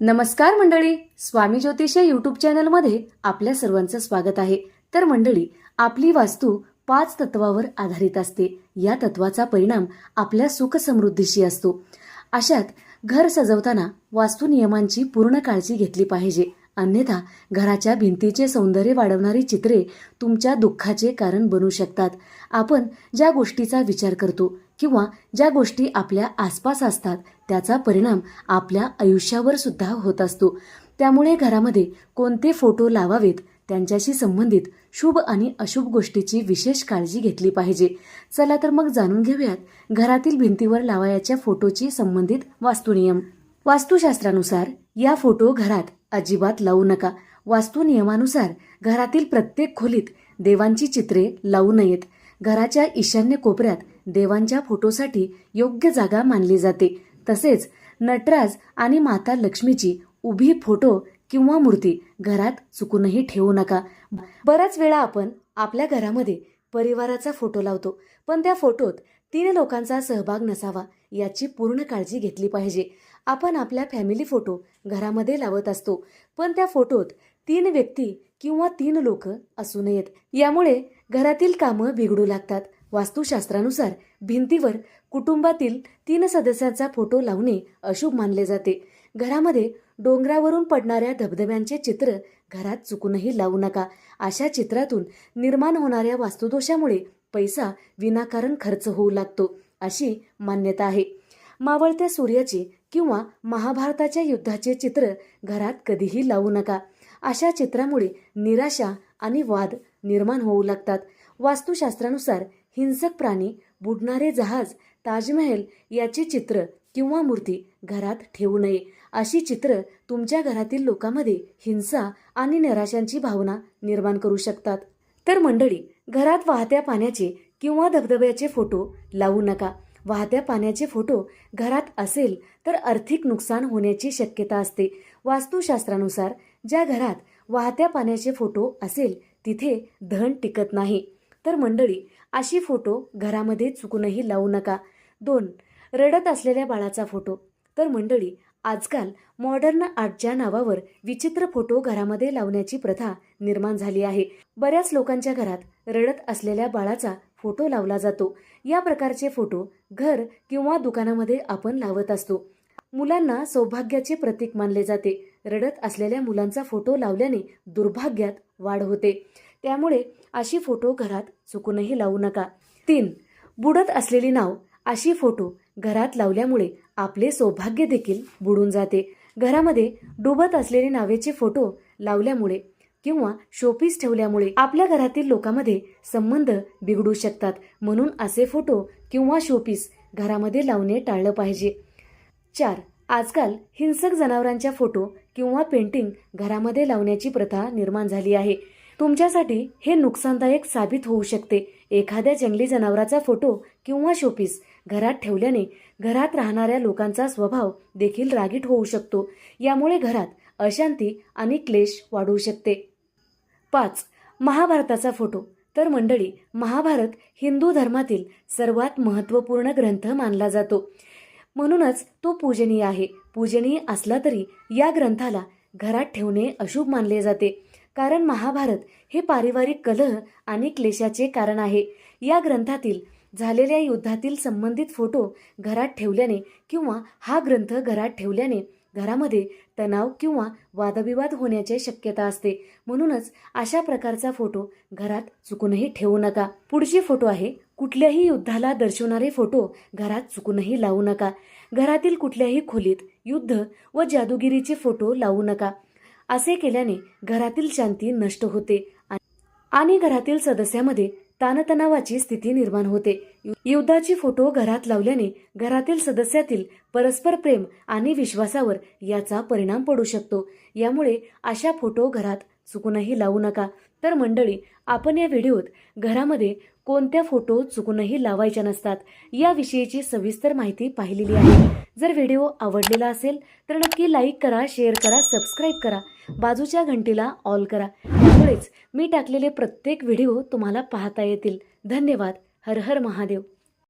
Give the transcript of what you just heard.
नमस्कार मंडळी स्वामी ज्योतिष या यूट्यूब चॅनलमध्ये आपल्या सर्वांचं स्वागत आहे. तर मंडळी आपली वास्तू पाच तत्वावर आधारित असते. या तत्वाचा परिणाम आपल्या सुख समृद्धीशी असतो. अशात घर सजवताना वास्तू नियमांची पूर्ण काळजी घेतली पाहिजे. अन्यथा घराच्या भिंतीचे सौंदर्य वाढवणारी चित्रे तुमच्या दुःखाचे कारण बनू शकतात. आपण ज्या गोष्टीचा विचार करतो किंवा ज्या गोष्टी आपल्या आसपास असतात त्याचा परिणाम आपल्या आयुष्यावर सुद्धा होत असतो. त्यामुळे घरामध्ये कोणते फोटो लावावेत त्यांच्याशी संबंधित शुभ आणि अशुभ गोष्टीची विशेष काळजी घेतली पाहिजे. चला तर मग जाणून घेऊयात घरातील भिंतीवर लावायच्या फोटोची संबंधित वास्तुनियम. वास्तुशास्त्रानुसार या फोटो घरात अजिबात लावू नका. वास्तू नियमानुसार घरातील प्रत्येक खोलीत देवांची चित्रे लावू नयेत. घराच्या ईशान्य कोपऱ्यात देवांच्या फोटोसाठी योग्य जागा मानली जाते. तसेच नटराज आणि माता लक्ष्मीची उभी फोटो किंवा मूर्ती घरात चुकूनही ठेवू नका. बऱ्याच वेळा आपण आपल्या घरामध्ये परिवाराचा फोटो लावतो पण त्या फोटोत तीन लोकांचा सहभाग नसावा याची पूर्ण काळजी घेतली पाहिजे. आपण आपल्या फॅमिली फोटो घरामध्ये लावत असतो पण त्या फोटोत तीन व्यक्ती किंवा तीन लोक असू नयेत. यामुळे घरातील कामं बिघडू लागतात. वास्तुशास्त्रानुसार भिंतीवर कुटुंबातील तीन सदस्यांचा फोटो लावणे अशुभ मानले जाते. घरामध्ये डोंगरावरून पडणाऱ्या धबधब्यांचे चित्र घरात चुकूनही लावू नका. अशा चित्रातून निर्माण होणाऱ्या वास्तुदोषामुळे पैसा विनाकारण खर्च होऊ लागतो अशी मान्यता आहे. मावळत्या सूर्याचे किंवा महाभारताच्या युद्धाचे चित्र घरात कधीही लावू नका. अशा चित्रामुळे निराशा आणि वाद निर्माण होऊ लागतात. वास्तुशास्त्रानुसार हिंसक प्राणी बुडणारे जहाज ताजमहल याचे चित्र किंवा मूर्ती घरात ठेवू नये. अशी चित्र तुमच्या घरातील लोकांमध्ये हिंसा आणि निराशांची भावना निर्माण करू शकतात. तर मंडळी घरात वाहत्या पाण्याचे किंवा धबधब्याचे फोटो लावू नका. वाहत्या पाण्याचे फोटो घरात असेल तर आर्थिक नुकसान होण्याची शक्यता असते. वास्तुशास्त्रानुसार ज्या घरात वाहत्या पाण्याचे फोटो असेल तिथे धन टिकत नाही. तर मंडळी अशी फोटो घरामध्ये चुकूनही लावू नका. दोन रडत असलेल्या बाळाचा फोटो. तर मंडळी आजकाल मॉडर्न आर्टच्या नावावर विचित्र फोटो घरामध्ये लावण्याची प्रथा निर्माण झाली आहे. बऱ्याच लोकांच्या घरात रडत असलेल्या बाळाचा फोटो लावला जातो. या प्रकारचे फोटो घर किंवा दुकानामध्ये आपण लावत असतो. मुलांना सौभाग्याचे प्रतीक मानले जाते. रडत असलेल्या मुलांचा फोटो लावल्याने दुर्भाग्यात वाढ होते. त्यामुळे अशी फोटो घरात चुकूनही लावू नका. तीन बुडत असलेली नाव अशी फोटो घरात लावल्यामुळे आपले सौभाग्य देखील बुडून जाते. घरामध्ये डुबत असलेली नावेचे फोटो लावल्यामुळे किंवा शोपीस ठेवल्यामुळे आपल्या घरातील लोकांमध्ये संबंध बिघडू शकतात. म्हणून असे फोटो किंवा शोपीस घरामध्ये लावणे टाळलं पाहिजे. चार आजकाल हिंसक जनावरांच्या फोटो किंवा पेंटिंग घरामध्ये लावण्याची प्रथा निर्माण झाली आहे. तुमच्यासाठी हे नुकसानदायक साबित होऊ शकते. एखाद्या जंगली जनावराचा फोटो किंवा शोपीस घरात ठेवल्याने घरात राहणाऱ्या लोकांचा स्वभाव देखील रागीट होऊ शकतो. यामुळे घरात अशांती आणि क्लेश वाढू शकते. पाच. महाभारताचा फोटो. तर मंडळी महाभारत हिंदू धर्मातील सर्वात महत्त्वपूर्ण ग्रंथ मानला जातो. म्हणूनच तो पूजनीय आहे. पूजनीय असला तरी या ग्रंथाला घरात ठेवणे अशुभ मानले जाते. कारण महाभारत हे पारिवारिक कलह आणि क्लेशाचे कारण आहे. या ग्रंथातील झालेल्या युद्धातील संबंधित फोटो घरात ठेवल्याने किंवा हा ग्रंथ घरात ठेवल्याने घरामध्ये तणाव किंवा वादविवाद होण्याची शक्यता असते. म्हणूनच अशा प्रकारचा फोटो घरात चुकूनही ठेवू नका. पुढचे फोटो आहे कुठल्याही युद्धाला दर्शवणारे फोटो घरात चुकूनही लावू नका. घरातील कुठल्याही खोलीत युद्ध व जादूगिरीचे फोटो लावू नका. असे केल्याने घरातील शांती नष्ट होते आणि घरातील सदस्यामध्ये ताणतणावाची स्थिती निर्माण होते. युद्धाची फोटो घरात लावल्याने घरातील सदस्यातील परस्पर प्रेम आणि विश्वासावर याचा परिणाम पडू शकतो. यामुळे अशा फोटो घरात चुकूनही लावू नका. तर मंडळी आपण या व्हिडिओत घरामध्ये कोणत्या फोटो चुकूनही लावायच्या नसतात याविषयीची सविस्तर माहिती पाहिलेली आहे. जर व्हिडिओ आवडलेला असेल तर नक्की लाईक करा शेअर करा सबस्क्राईब करा बाजूच्या घंटीला ऑल करा. त्यामुळेच मी टाकलेले प्रत्येक व्हिडिओ तुम्हाला पाहता येतील. धन्यवाद. हर हर महादेव.